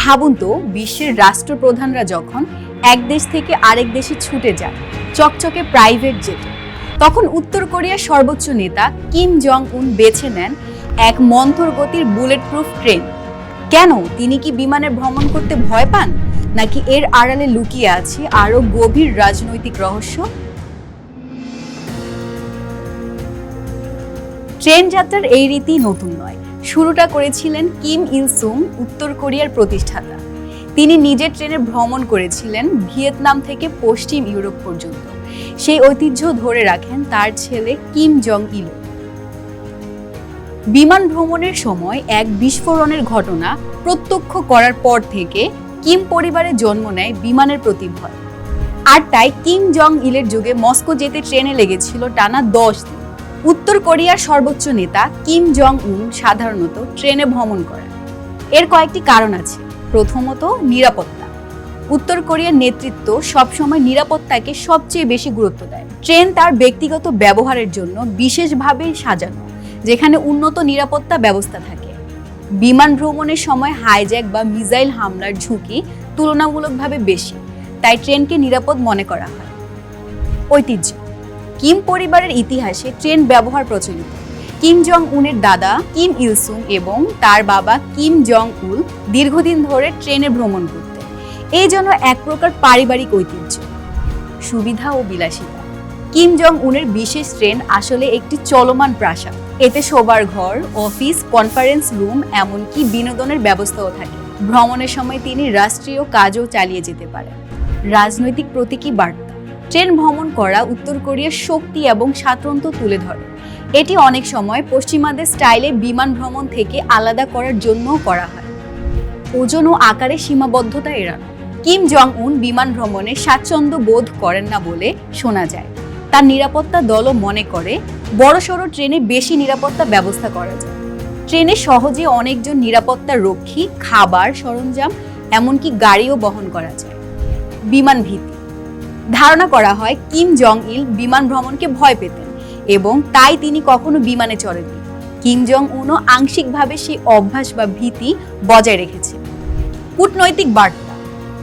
ভাবুন তো, বিশ্বের রাষ্ট্রপ্রধানরা যখন এক দেশ থেকে আরেক দেশে ছুটে যান, চকচকে প্রাইভেট জেটে তখন উত্তর কোরিয়ার সর্বোচ্চ নেতা কিম জং উন বেছে নেন এক মন্থর গতির বুলেট প্রুফ ট্রেন কেন? তিনি কি বিমানে ভ্রমণ করতে ভয় পান? নাকি এর আড়ালে লুকিয়ে আছে আরও গভীর রাজনৈতিক রহস্য? ট্রেন যাত্রার এই রীতি নতুন নয়। শুরুটা করেছিলেন কিম ইল সুং উত্তর কোরিয়ার প্রতিষ্ঠাতা। তিনি নিজের ট্রেনে ভ্রমণ করেছিলেন ভিয়েতনাম থেকে পশ্চিম ইউরোপ পর্যন্ত। সেই ঐতিহ্য ধরে রাখেন তার ছেলে কিম জং ইল বিমান ভ্রমণের সময় এক বিস্ফোরণের ঘটনা প্রত্যক্ষ করার পর থেকে কিম পরিবারে জন্ম নেয় বিমানের প্রতি ভয় আর তাই কিম জং ইলের যুগে মস্কো যেতে ট্রেনে লেগেছিল টানা দশ দিন। উত্তর কোরিয়ার সর্বোচ্চ নেতা কিম জং উন সাধারণত ট্রেনে ভ্রমণ করেন। এর কয়েকটি কারণ আছে। প্রথমত, নিরাপত্তা। উত্তর কোরিয়ার নেতৃত্ব সবসময় নিরাপত্তাকে সবচেয়ে বেশি গুরুত্ব দেয়। ট্রেন তার ব্যক্তিগত ব্যবহারের জন্য বিশেষভাবে সাজানো, যেখানে উন্নত নিরাপত্তা ব্যবস্থা থাকে। বিমান ভ্রমণের সময় হাইজ্যাক বা মিসাইল হামলার ঝুঁকি তুলনামূলকভাবে বেশি, তাই ট্রেনকে নিরাপদ মনে করা হয়। ঐতিহ্য। কিম পরিবারের ইতিহাসে ট্রেন ব্যবহার প্রচলিত। কিম জং উনের দাদা কিম ইলসুং এবং তার বাবা কিম জং উল দীর্ঘদিন ধরে ট্রেনে ভ্রমণ করতেন। এই জন্য এক প্রকার পারিবারিক ঐতিহ্য। সুবিধা ও বিলাসিতা। কিম জং উনের বিশেষ ট্রেন আসলে একটি চলমান প্রাসাদ। এতে শোবার ঘর, অফিস, কনফারেন্স রুম, এমনকি বিনোদনের ব্যবস্থাও থাকে। ভ্রমণের সময় তিনি রাষ্ট্রীয় কাজও চালিয়ে যেতে পারেন। রাজনৈতিক প্রতীকী বার্তা। ট্রেন ভ্রমণ করা উত্তর কোরিয়ার শক্তি এবং স্বাতন্ত্র্য তুলে ধরে। এটি অনেক সময় পশ্চিমাদের স্টাইলে বিমান ভ্রমণ থেকে আলাদা করার জন্যও করা হয়। ওজন ও আকারে সীমাবদ্ধতা এড়ানো। কিম জং উন বিমান ভ্রমণে স্বাচ্ছন্দ্য বোধ করেন না বলে শোনা যায়। তার নিরাপত্তা দলও মনে করে, বড়সড় ট্রেনে বেশি নিরাপত্তা ব্যবস্থা করা যায়। ট্রেনে সহজে অনেকজন নিরাপত্তা রক্ষী, খাবার, সরঞ্জাম, এমনকি গাড়িও বহন করা যায়। বিমান ভীতি ধারণা করা হয় কিম জং ইল বিমান ভ্রমণকে ভয় পেতেন এবং তাই তিনি কখনো বিমানে চড়েননি। কিম জং উনও আংশিকভাবে সেই অভ্যাস বা ভীতি বজায় রেখেছেন কূটনৈতিক বার্তা।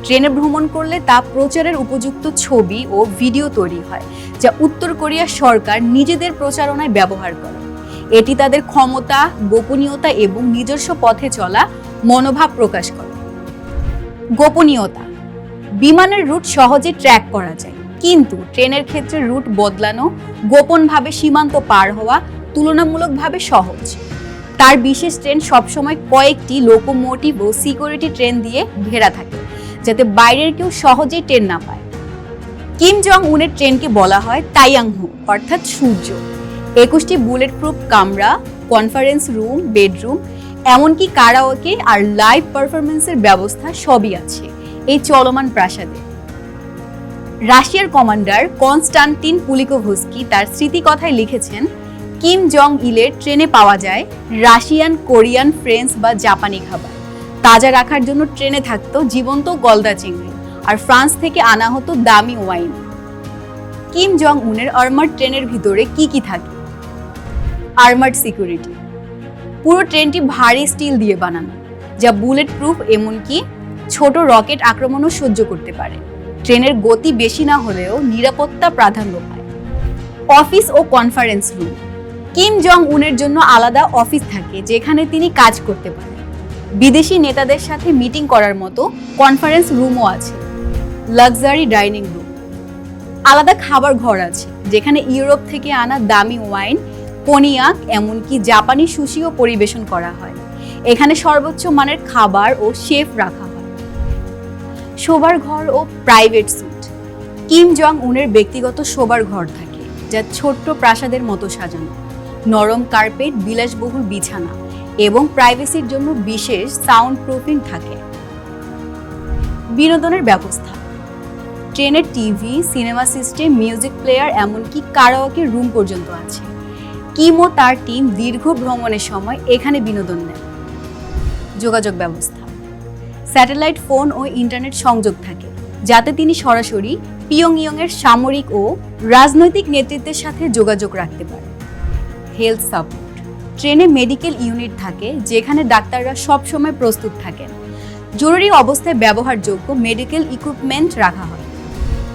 ট্রেনে ভ্রমণ করলে তা প্রচারের উপযুক্ত ছবি ও ভিডিও তৈরি হয়, যা উত্তর কোরিয়ার সরকার নিজেদের প্রচারণায় ব্যবহার করে। এটি তাদের ক্ষমতা, গোপনীয়তা এবং নিজস্ব পথে চলা মনোভাব প্রকাশ করে। গোপনীয়তা। বিমানের রুট সহজে ট্র্যাক করা যায়। কিন্তু ট্রেনের ক্ষেত্রে রুট বদলানো, গোপনভাবে সীমান্ত পার হওয়া তুলনামূলকভাবে সহজ। তার বিশেষ ট্রেন সবসময় কয়েকটি লোকোমোটিভ ও সিকিউরিটি ট্রেন দিয়ে ঘেরা থাকে, যাতে বাইরের কেউ সহজেই ট্রেন না পায়। কিম জং উনের ট্রেনকে বলা হয় তাইয়াংহু, অর্থাৎ সূর্য। একুশটি বুলেট প্রুফ কামরা, কনফারেন্স রুম, বেডরুম, এমনকি কারাওকে আর লাইভ পারফরমেন্সের ব্যবস্থা সবই আছে। এই চলমান প্রাসাদে। রাশিয়ার কমান্ডার কনস্টান্টিন পুলিকোভস্কি তার স্মৃতিকথায় লিখেছেন, কিম জং ইলের ট্রেনে পাওয়া যায় রাশিয়ান, কোরিয়ান ফ্রেঞ্চ বা জাপানি খাবার। তাজা রাখার জন্য ট্রেনে থাকতো জীবন্ত গলদা চিংড়ি আর ফ্রান্স থেকে আনা হতো দামি ওয়াইন। কিম জং উনের আর্মার্ড ট্রেনের ভিতরে কি কি থাকে? Armoured security. পুরো ট্রেনটি ভারী স্টিল দিয়ে বানানো, যা বুলেট প্রুফ এমনকি ছোট রকেট আক্রমণও সহ্য করতে পারে। ট্রেনের গতি বেশি না হলেও নিরাপত্তা প্রাধান্য পায়। অফিস ও কনফারেন্স রুম। কিম জং উনের জন্য আলাদা অফিস থাকে যেখানে তিনি কাজ করতে পারেন। বিদেশি নেতাদের সাথে মিটিং করার মতো কনফারেন্স রুমও আছে। Luxury dining room. আলাদা খাবার ঘর আছে, যেখানে ইউরোপ থেকে আনা দামি ওয়াইন, কনিয়াক, এমনকি জাপানি সুশিও পরিবেশন করা হয়। এখানে সর্বোচ্চ মানের খাবার ও শেফ রাখা শোবার ঘর ও প্রাইভেট স্যুট কিম জং উনের ব্যক্তিগত শোবার ঘর থাকে, যা ছোট্ট প্রাসাদের মতো সাজানো। নরম কার্পেট, বিলাসবহুল বিছানা এবং প্রাইভেসির জন্য বিশেষ সাউন্ড প্রুফিং থাকে। বিনোদনের ব্যবস্থা। ট্রেনের TV, cinema system, music player এমনকি কারাওয়াকে রুম পর্যন্ত আছে। কিম ও তার টিম দীর্ঘ ভ্রমণের সময় এখানে বিনোদন নেয় যোগাযোগ ব্যবস্থা। স্যাটেলাইট ফোন ও ইন্টারনেট সংযোগ থাকে, যাতে তিনি সরাসরি পিয়ং পিয়ংইয়ংয়ের সামরিক ও রাজনৈতিক নেতৃত্বের সাথে যোগাযোগ রাখতে পারেন। Health support. ট্রেনে মেডিকেল ইউনিট থাকে, যেখানে ডাক্তাররা সবসময় প্রস্তুত থাকেন। জরুরি অবস্থায় ব্যবহারযোগ্য মেডিকেল ইকুইপমেন্ট রাখা হয়।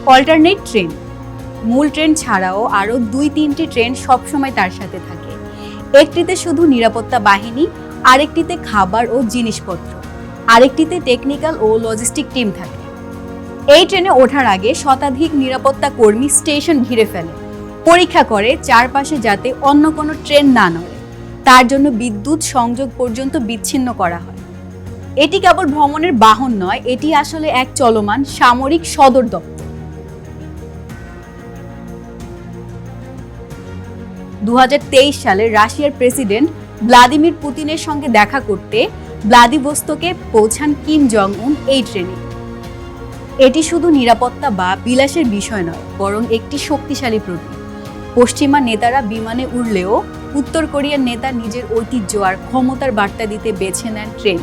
Alternate train. মূল ট্রেন ছাড়াও আরও দুই তিনটি ট্রেন সবসময় তার সাথে থাকে। একটিতে শুধু নিরাপত্তা বাহিনী, আরেকটিতে খাবার ও জিনিসপত্র। আরেকটিতে টেকনিক্যাল ও লজিস্টিক টিম থাকে। এই ট্রেনে ওঠার আগে শতাধিক নিরাপত্তা কর্মী স্টেশন ঘিরে ফেলে। পরীক্ষা করে চারপাশে যাতে অন্য কোনো ট্রেন না নড়ে। তার জন্য বিদ্যুৎ সংযোগ পর্যন্ত বিচ্ছিন্ন করা হয়। এটি কেবল ভ্রমণের বাহন নয়, এটি আসলে এক চলমান সামরিক সদর দপ্তর। দু হাজার তেইশ সালে রাশিয়ার প্রেসিডেন্ট ভ্লাদিমির পুতিনের সঙ্গে দেখা করতে ভ্লাদিভোস্তকে পৌঁছান কিম জং উন এই ট্রেনে। এটি শুধু নিরাপত্তা বা বিলাসের বিষয় নয়, বরং একটি শক্তিশালী প্রতীক। পশ্চিমা নেতারা বিমানে উঠলেও উত্তর কোরিয়ার নেতা নিজের ঐতিহ্য আর ক্ষমতার বার্তা দিতে বেছে নেন ট্রেন।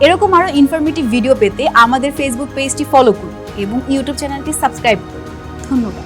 এরকম আরও ইনফরমেটিভ ভিডিও পেতে আমাদের ফেসবুক পেজটি ফলো করুন এবং ইউটিউব চ্যানেলটি সাবস্ক্রাইব করুন। ধন্যবাদ।